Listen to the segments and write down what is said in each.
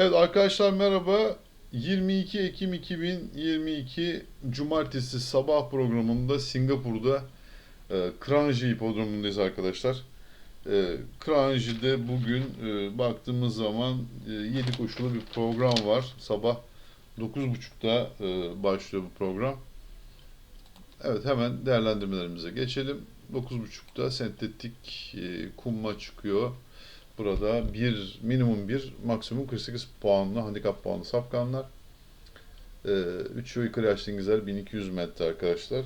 Evet arkadaşlar merhaba. 22 Ekim 2022 Cumartesi sabah programında Singapur'da e, Kranji Hipodromu'ndayız arkadaşlar. E, Kranji'de bugün e, baktığımız zaman e, 7 koşulu bir program var. Sabah 9.30'da e, başlıyor bu program. Evet hemen değerlendirmelerimize geçelim. 9.30'da sentetik e, kumma çıkıyor. Burada bir minimum bir maksimum 48 puanlı handikap puanlı safkanlar. Ee, 3 ve yukarı yaşlı İngilizler 1200 metre arkadaşlar.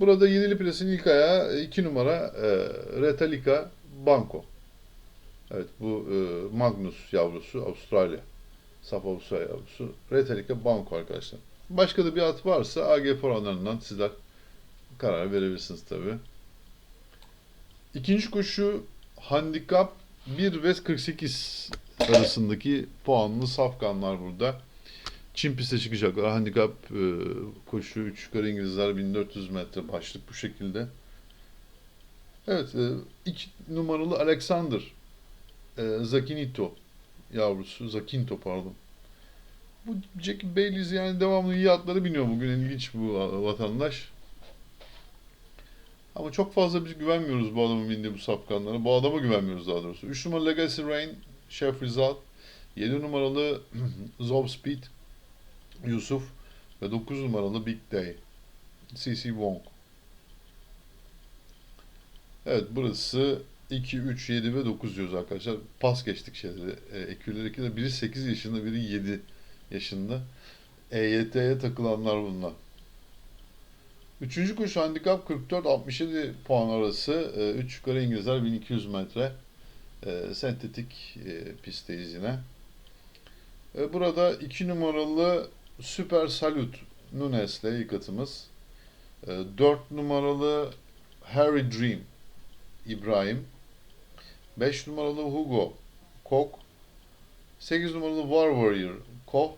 Burada Yedili Ples'in ilk ayağı 2 numara e, Retalika Banco. Evet bu e, Magnus yavrusu Avustralya. Saf Avustralya yavrusu. Retalika Banco arkadaşlar. Başka da bir at varsa AG oranlarından sizler karar verebilirsiniz tabi. İkinci koşu handikap 1 ve 48 arasındaki puanlı safkanlar burada. Çin piste çıkacaklar. Handikap e, koşu 3 yukarı İngilizler 1400 metre başlık bu şekilde. Evet, 2 numaralı Alexander e, Zakinito yavrusu, Zakinto pardon. Bu Jackie Baileys yani devamlı iyi atları biniyor bugün. ilginç bu vatandaş. Ama çok fazla biz güvenmiyoruz bu adamın bindiği bu sapkanlara. Bu adama güvenmiyoruz daha doğrusu. 3 numaralı Legacy Rain, Chef Rizal. 7 numaralı Zob Speed, Yusuf. Ve 9 numaralı Big Day, CC Wong. Evet burası 2, 3, 7 ve 9 diyoruz arkadaşlar. Pas geçtik şeyleri. E, ekürleri de biri 8 yaşında, biri 7 yaşında. EYT'ye takılanlar bunlar. Üçüncü kuş handikap 44-67 puan arası. 3 yukarı İngilizler 1200 metre. E, sentetik e, pistteyiz yine. E, burada 2 numaralı Süper Salut Nunes'le ilk atımız. E, 4 numaralı Harry Dream İbrahim. 5 numaralı Hugo Kok. 8 numaralı War Warrior Koh.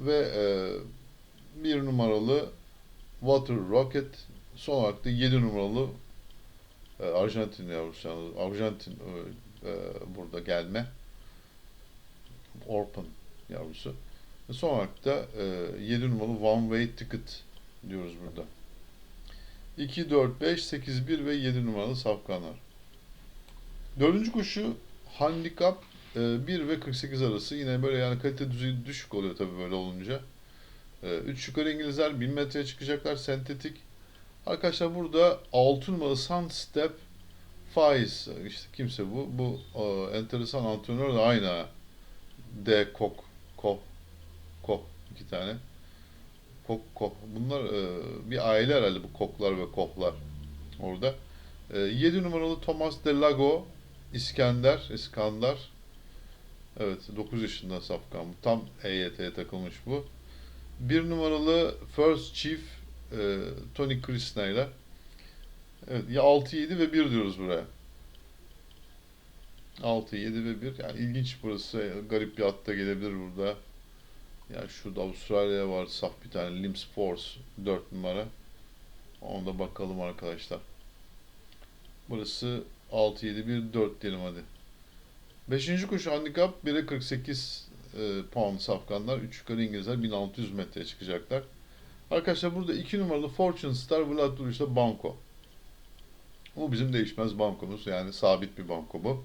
Ve e, 1 numaralı Water Rocket son olarak da 7 numaralı e, Arjantin yavrusu yani Arjantin e, e, burada gelme Orpan yavrusu. Ve son olarak da e, 7 numaralı One Way Ticket diyoruz burada. 2, 4, 5, 8, 1 ve 7 numaralı safkanlar. Dördüncü koşu handikap e, 1 ve 48 arası. Yine böyle yani kalite düzeyi düşük oluyor tabii böyle olunca. 3 yukarı İngilizler 1000 metreye çıkacaklar sentetik. Arkadaşlar burada 6 numaralı Sunstep Faiz işte kimse bu. Bu e, enteresan antrenör de aynı. D Kok Ko Ko iki tane. Kok Ko. Bunlar e, bir aile herhalde bu Koklar ve Kohlar orada. E, 7 numaralı Thomas Delago İskender, İskandar. Evet 9 yaşında safkan. Tam EYT'ye takılmış bu. Bir numaralı First Chief e, Tony Krishna ile evet, ya 6, 7 ve 1 diyoruz buraya. 6, 7 ve 1. Yani ilginç burası. Garip bir at da gelebilir burada. Yani şurada Avustralya var. Saf bir tane. Limbs Force 4 numara. Ona da bakalım arkadaşlar. Burası 6, 7, 1, 4 diyelim hadi. Beşinci koşu handikap 1'e 48 e, puan safkanlar. 3 yukarı İngilizler 1600 metreye çıkacaklar. Arkadaşlar burada 2 numaralı Fortune Star Vlad Duruş'ta banko. Bu bizim değişmez bankomuz. Yani sabit bir banko bu.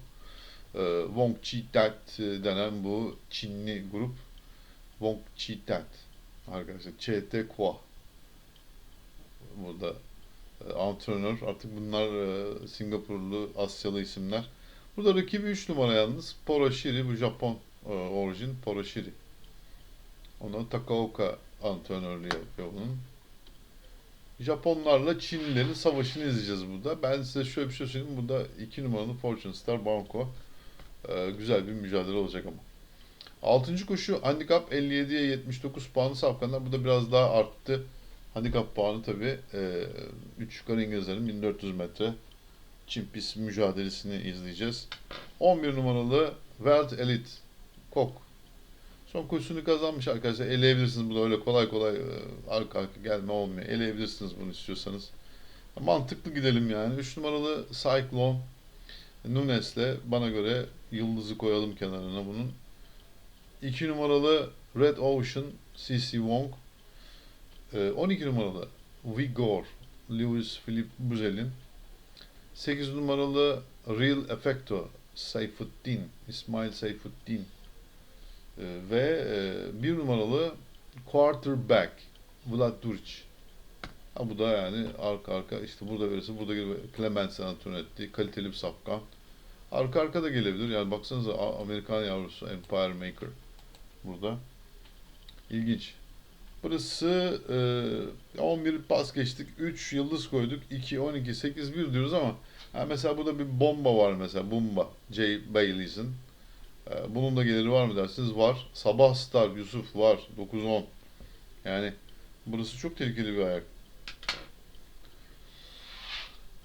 E, Wong Chi Tat denen bu Çinli grup. Wong Chi Tat. Arkadaşlar ÇT Kwa. Burada e, antrenör. Artık bunlar e, Singapurlu, Asyalı isimler. Burada rakibi 3 numara yalnız. Poroshiri bu Japon e, orijin Poroshiri. Ona Takaoka antrenörlüğü yapıyor bunun. Japonlarla Çinlilerin savaşını izleyeceğiz burada. Ben size şöyle bir şey söyleyeyim. Burada 2 numaralı Fortune Star Banco. Ee, güzel bir mücadele olacak ama. 6. koşu handikap 57'ye 79 puanı safkanlar. Bu da biraz daha arttı. Handikap puanı tabi. 3 e, yukarı İngilizlerin 1400 metre Çin mücadelesini izleyeceğiz. 11 numaralı World Elite Kok. Son koşusunu kazanmış arkadaşlar. Eleyebilirsiniz bunu öyle kolay kolay e, arka arka gelme olmuyor. Eleyebilirsiniz bunu istiyorsanız. Mantıklı gidelim yani. 3 numaralı Cyclone Nunes'le bana göre yıldızı koyalım kenarına bunun. 2 numaralı Red Ocean CC Wong. Ee, 12 numaralı Vigor Lewis Philip Buzel'in. 8 numaralı Real Effecto Seyfuddin İsmail Seyfuddin. Ee, ve e, 1 numaralı Quarterback Vlad Duric. Ha bu da yani arka arka işte burada verirse burada gibi Clement Antonetti kaliteli bir safkan. Arka arka da gelebilir. Yani baksanıza Amerikan yavrusu Empire Maker burada. İlginç. Burası e, 11 pas geçtik. 3 yıldız koyduk. 2, 12, 8, 1 diyoruz ama ha mesela burada bir bomba var mesela. Bomba. Jay Bailey'sin. E, bunun da geliri var mı dersiniz? Var. Sabah Star Yusuf var. 9-10. Yani burası çok tehlikeli bir ayak.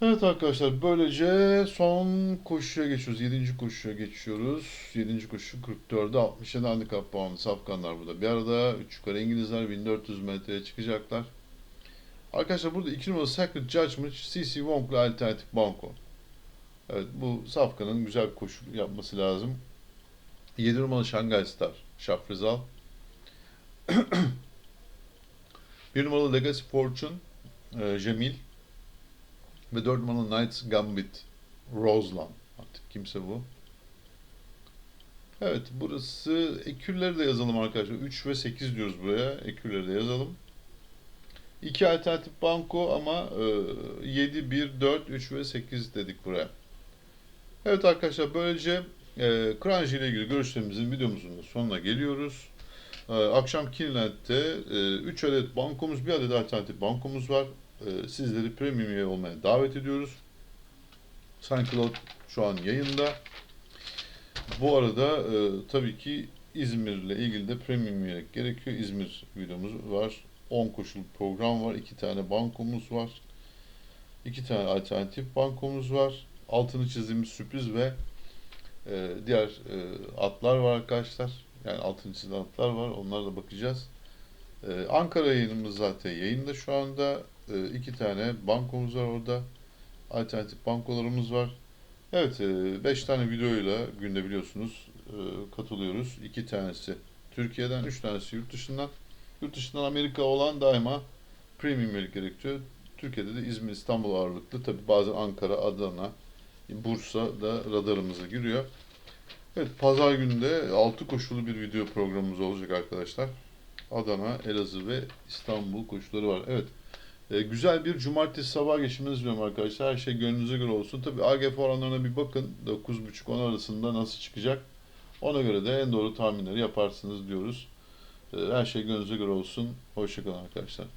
Evet arkadaşlar böylece son koşuya geçiyoruz. 7. koşuya geçiyoruz. 7. koşu 44'e 67 handikap puanlı safkanlar burada. Bir arada 3 yukarı İngilizler 1400 metreye çıkacaklar. Arkadaşlar burada 2 numaralı Sacred Judgment CC Wong'la alternatif banko. Evet bu safkanın güzel bir koşu yapması lazım. 7 numaralı Shanghai Star Şafrizal. 1 numaralı Legacy Fortune e, Cemil. Ve 4 numaralı Knights Gambit Roseland. Artık kimse bu. Evet burası ekürleri de yazalım arkadaşlar. 3 ve 8 diyoruz buraya. Ekürleri de yazalım. 2 alternatif banko ama e, 7, 1, 4, 3 ve 8 dedik buraya. Evet arkadaşlar böylece e, Kranji ile ilgili görüşlerimizin videomuzun da sonuna geliyoruz. E, akşam Kinland'de 3 adet bankomuz, bir adet alternatif bankomuz var. E, sizleri premium üye olmaya davet ediyoruz. SunCloud şu an yayında. Bu arada e, tabii ki İzmir ile ilgili de premium üyelik gerekiyor. İzmir videomuz var. 10 koşul program var. 2 tane bankomuz var. 2 tane alternatif bankomuz var. Altını çizdiğimiz sürpriz ve e, diğer e, atlar var arkadaşlar. Yani altını çizilen atlar var. Onlara da bakacağız. E, Ankara yayınımız zaten yayında şu anda. E, iki tane bankomuz var orada. Alternatif bankolarımız var. Evet, 5 tane videoyla günde biliyorsunuz e, katılıyoruz. 2 tanesi Türkiye'den, 3 tanesi yurt dışından. Yurt dışından Amerika olan daima premium üyelik gerekiyor. Türkiye'de de İzmir, İstanbul ağırlıklı. Tabi bazen Ankara, Adana, Bursa da radarımıza giriyor. Evet, pazar günü de 6 koşulu bir video programımız olacak arkadaşlar. Adana, Elazığ ve İstanbul koşuları var. Evet. E, güzel bir cumartesi sabah geçirmenizi diliyorum arkadaşlar. Her şey gönlünüze göre olsun. Tabii AGF oranlarına bir bakın. 9.5-10 arasında nasıl çıkacak. Ona göre de en doğru tahminleri yaparsınız diyoruz. E, her şey gönlünüze göre olsun. Hoşçakalın arkadaşlar.